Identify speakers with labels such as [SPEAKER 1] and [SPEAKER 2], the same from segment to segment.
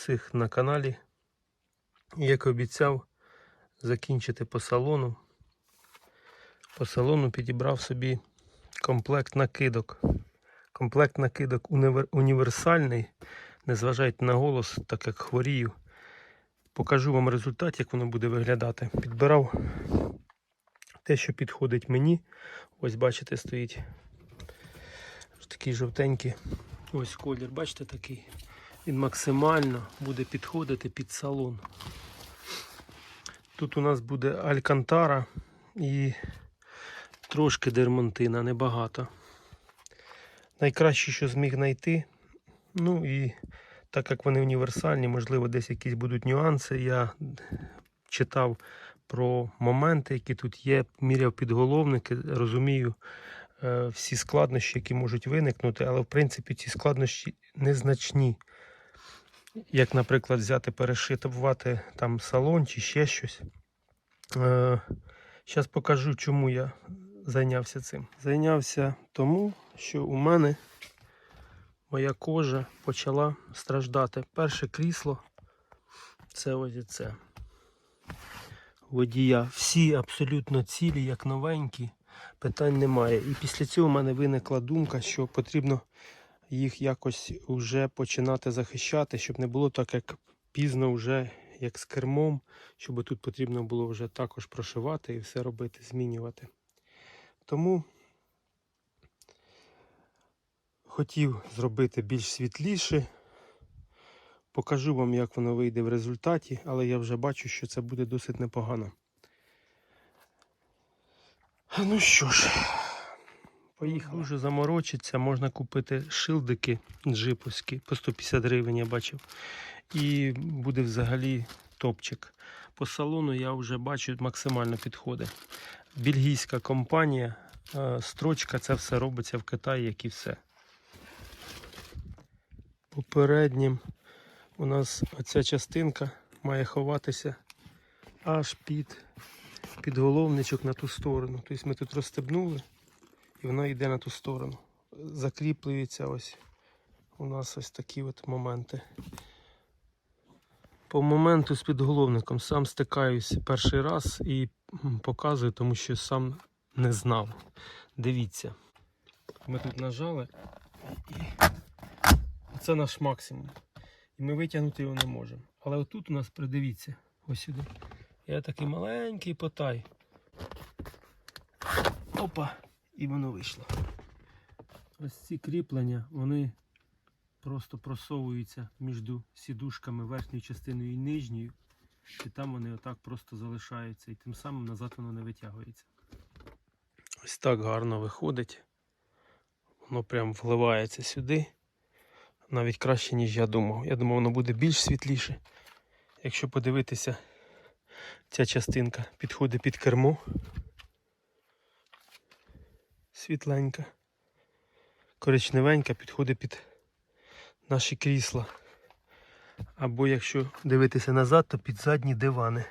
[SPEAKER 1] всіх на каналі. Як обіцяв, закінчити по салону. По салону підібрав собі комплект накидок. Комплект накидок універ- універсальний. Не зважайте на голос, так як хворію. Покажу вам результат, як воно буде виглядати. Підбирав те, що підходить мені. Ось бачите, стоїть такий жовтенький. Ось колір, бачите такий. Він максимально буде підходити під салон. Тут у нас буде алькантара і трошки дермантина, небагато. Найкраще, що зміг знайти. Ну і так як вони універсальні, можливо, десь якісь будуть нюанси. Я читав про моменти, які тут є, міряв підголовники, розумію е, всі складнощі, які можуть виникнути, але в принципі ці складнощі незначні. Як, наприклад, взяти, перешитувати там салон чи ще щось. Зараз покажу, чому я зайнявся цим. Зайнявся тому, що у мене моя кожа почала страждати. Перше крісло це ось це. Водія. Всі абсолютно цілі, як новенькі, питань немає. І після цього в мене виникла думка, що потрібно їх якось вже починати захищати, щоб не було так, як пізно вже як з кермом, щоб тут потрібно було вже також прошивати і все робити, змінювати. Тому хотів зробити більш світліше. Покажу вам, як воно вийде в результаті, але я вже бачу, що це буде досить непогано. Ну що ж, поїхали. Дуже заморочиться, можна купити шилдики джиповські по 150 гривень, я бачив. І буде взагалі топчик. По салону я вже бачу максимально підходить. Бельгійська компанія, е, строчка, це все робиться в Китаї, як і все. Попереднім у нас оця частинка має ховатися аж під підголовничок на ту сторону. Тобто ми тут розстебнули і вона йде на ту сторону. Закріплюється ось у нас ось такі от моменти. По моменту з підголовником сам стикаюся перший раз і показую, тому що сам не знав. Дивіться. Ми тут нажали і це наш максимум. І ми витягнути його не можемо. Але отут у нас придивіться, ось сюди. Я такий маленький потай. Опа! І воно вийшло. Ось ці кріплення, вони просто просовуються між сідушками верхньою частиною і нижньою. І там вони отак просто залишаються. І тим самим назад воно не витягується. Ось так гарно виходить. Воно прям вливається сюди. Навіть краще, ніж я думав. Я думав, воно буде більш світліше. Якщо подивитися, ця частинка підходить під кермо. Світленька. Коричневенька підходить під наші крісла. Або якщо дивитися назад, то під задні дивани.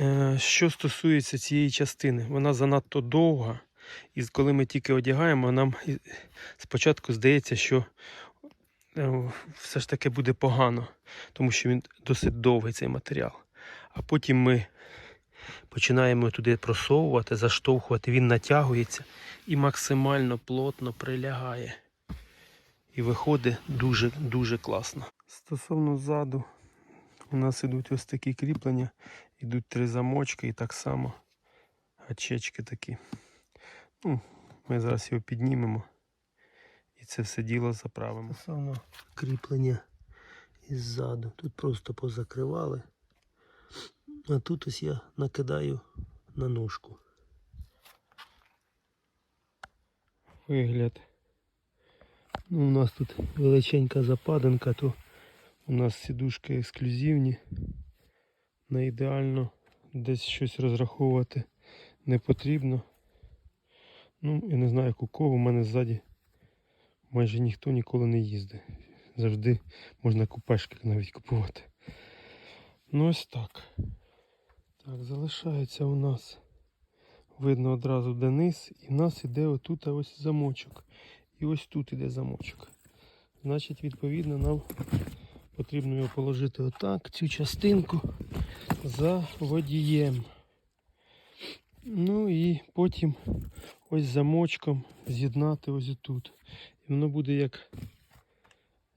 [SPEAKER 1] Е, Що стосується цієї частини, вона занадто довга. І коли ми тільки одягаємо, нам спочатку здається, що е, все ж таки буде погано, тому що він досить довгий цей матеріал. А потім ми починаємо туди просовувати, заштовхувати, він натягується і максимально плотно прилягає. І виходить дуже-дуже класно. Стосовно ззаду, у нас ідуть ось такі кріплення, ідуть три замочки і так само гачечки такі. Ну, ми зараз його піднімемо і це все діло заправимо. Стосовно кріплення іззаду. Тут просто позакривали. А тут ось я накидаю на ножку. Вигляд. Ну, у нас тут величенька западинка, то у нас сідушки ексклюзивні. Не ідеально десь щось розраховувати не потрібно. Ну, я не знаю, кого, у мене ззаді майже ніхто ніколи не їздить. Завжди можна купешки навіть купувати. Ну ось так. Так, залишається у нас. Видно одразу де низ, і в нас іде отут ось замочок. і ось тут іде замочок. Значить, відповідно, нам потрібно його положити отак, цю частинку за водієм. Ну і потім ось замочком з'єднати ось тут. І воно буде як,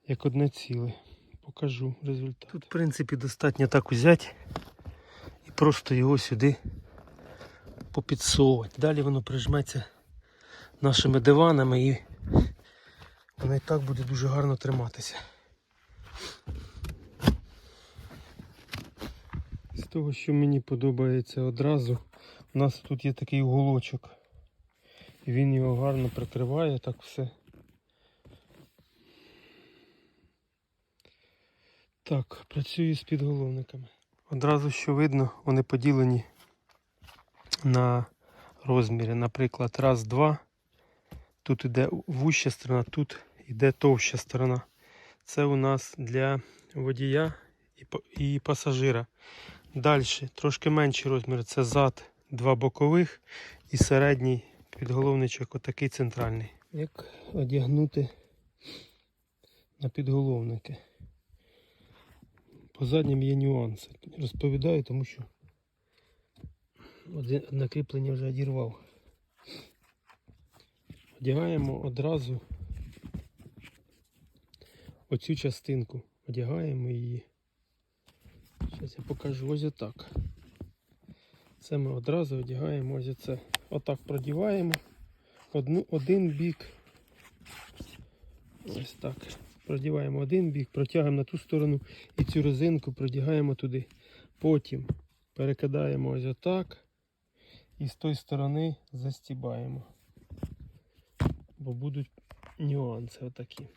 [SPEAKER 1] як одне ціле. Покажу результат. Тут, в принципі, достатньо так взяти і просто його сюди попідсовувати. Далі воно прижметься нашими диванами і воно і так буде дуже гарно триматися. З того, що мені подобається одразу, у нас тут є такий уголочок. І він його гарно прикриває, так все. Так, працюю з підголовниками. Одразу що видно, вони поділені на розмірі. Наприклад, раз, два. Тут іде вуща сторона, тут іде товща сторона. Це у нас для водія і, пасажира. Далі трошки менший розмір. Це зад, два бокових і середній підголовничок, отакий центральний. Як одягнути на підголовники? По заднім є нюанси. Розповідаю, тому що одне одне кріплення вже одірвав. Одягаємо одразу оцю частинку. Одягаємо її. Зараз я покажу ось отак. Це ми одразу одягаємо ось оце. Отак продіваємо одну, один бік. Ось так. Продіваємо один бік, протягуємо на ту сторону і цю резинку продягаємо туди. Потім перекидаємо ось отак і з тої сторони застібаємо. Бо будуть нюанси отакі.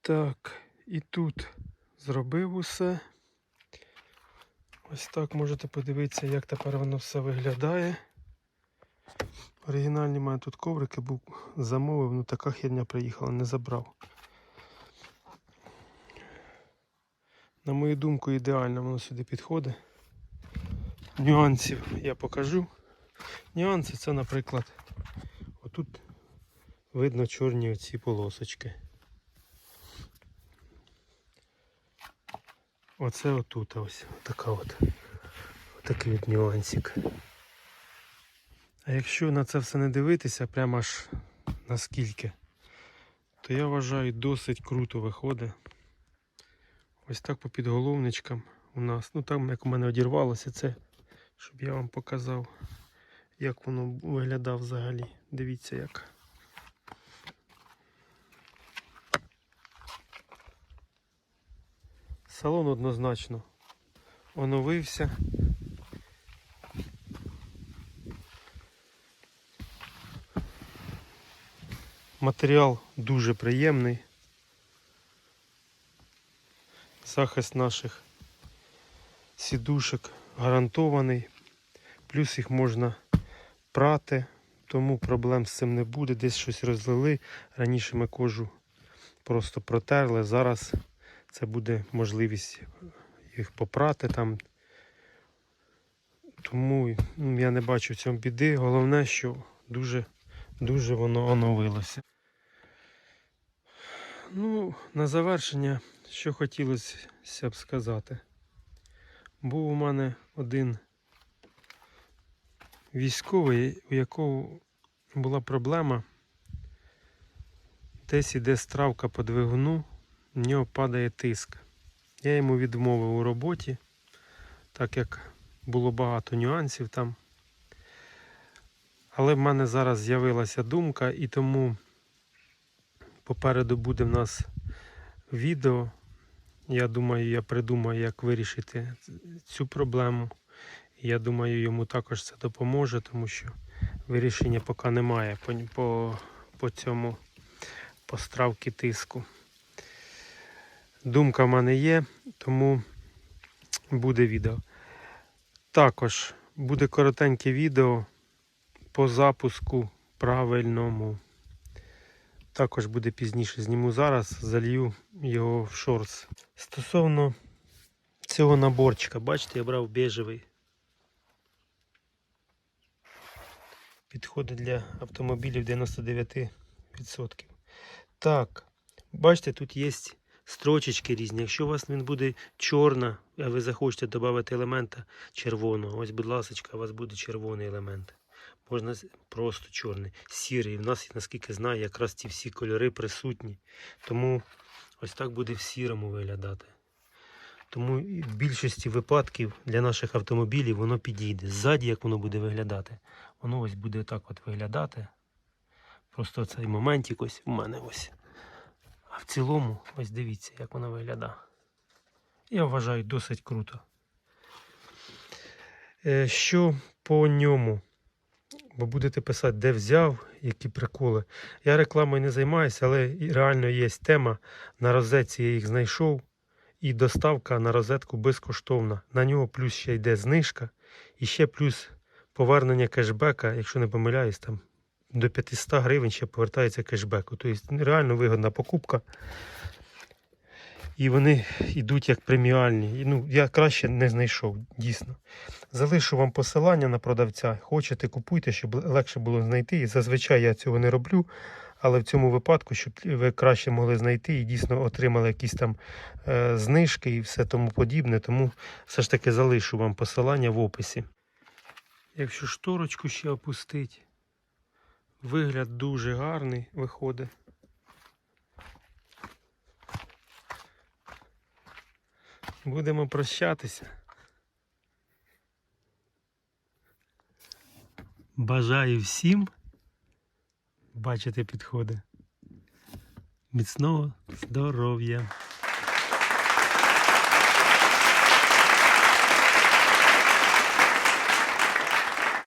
[SPEAKER 1] Так, і тут зробив усе. Ось так можете подивитися, як тепер воно все виглядає. Оригінальні маю тут коврики, був замовив, ну така херня приїхала, не забрав. На мою думку, ідеально воно сюди підходить. Нюансів я покажу. Нюанси це, наприклад, отут видно чорні оці полосочки. Оце отут ось така от. Отакий от нюансик. А якщо на це все не дивитися, прямо аж наскільки, то я вважаю досить круто виходить. Ось так по підголовничкам у нас. Ну там як у мене одірвалося це, щоб я вам показав, як воно виглядав взагалі. Дивіться як. Салон однозначно оновився. Матеріал дуже приємний. Захист наших сідушок гарантований. Плюс їх можна прати, тому проблем з цим не буде. Десь щось розлили. Раніше ми кожу просто протерли. Зараз це буде можливість їх попрати там. Тому ну, я не бачу в цьому біди. Головне, що дуже, дуже воно оновилося. Ну, на завершення, що хотілося б сказати. Був у мене один військовий, у якого була проблема. Десь іде стравка по двигуну, в нього падає тиск. Я йому відмовив у роботі, так як було багато нюансів там. Але в мене зараз з'явилася думка, і тому попереду буде в нас відео. Я думаю, я придумаю, як вирішити цю проблему. Я думаю, йому також це допоможе, тому що вирішення поки немає по, по, по цьому по стравки тиску. Думка в мене є, тому буде відео. Також буде коротеньке відео по запуску правильному. Також буде пізніше зніму зараз, залью його в шорс. Стосовно цього наборчика, бачите, я брав бежевий. Підходить для автомобілів 99 100%. Так, бачите, тут є строчечки різні. Якщо у вас він буде чорна, а ви захочете додати елемента червоного, ось, будь ласка, у вас буде червоний елемент. Можна просто чорний, сірий. У нас, наскільки знаю, якраз ці всі кольори присутні. Тому ось так буде в сірому виглядати. Тому в більшості випадків для наших автомобілів воно підійде. Ззаді, як воно буде виглядати, воно ось буде так от виглядати. Просто цей моментик ось в мене ось. А в цілому, ось дивіться, як воно виглядає. Я вважаю досить круто. Е, Що по ньому? Бо будете писати, де взяв, які приколи. Я рекламою не займаюся, але реально є тема. На розетці я їх знайшов. І доставка на розетку безкоштовна. На нього плюс ще йде знижка. І ще плюс повернення кешбека, якщо не помиляюсь, там до 500 гривень ще повертається кешбеку. Тобто реально вигодна покупка. І вони йдуть як преміальні. Ну, я краще не знайшов, дійсно. Залишу вам посилання на продавця. Хочете, купуйте, щоб легше було знайти. І зазвичай я цього не роблю. Але в цьому випадку, щоб ви краще могли знайти і дійсно отримали якісь там е, знижки і все тому подібне. Тому все ж таки залишу вам посилання в описі. Якщо шторочку ще опустить, вигляд дуже гарний виходить. Будемо прощатися. Бажаю всім бачити підходи. Міцного здоров'я!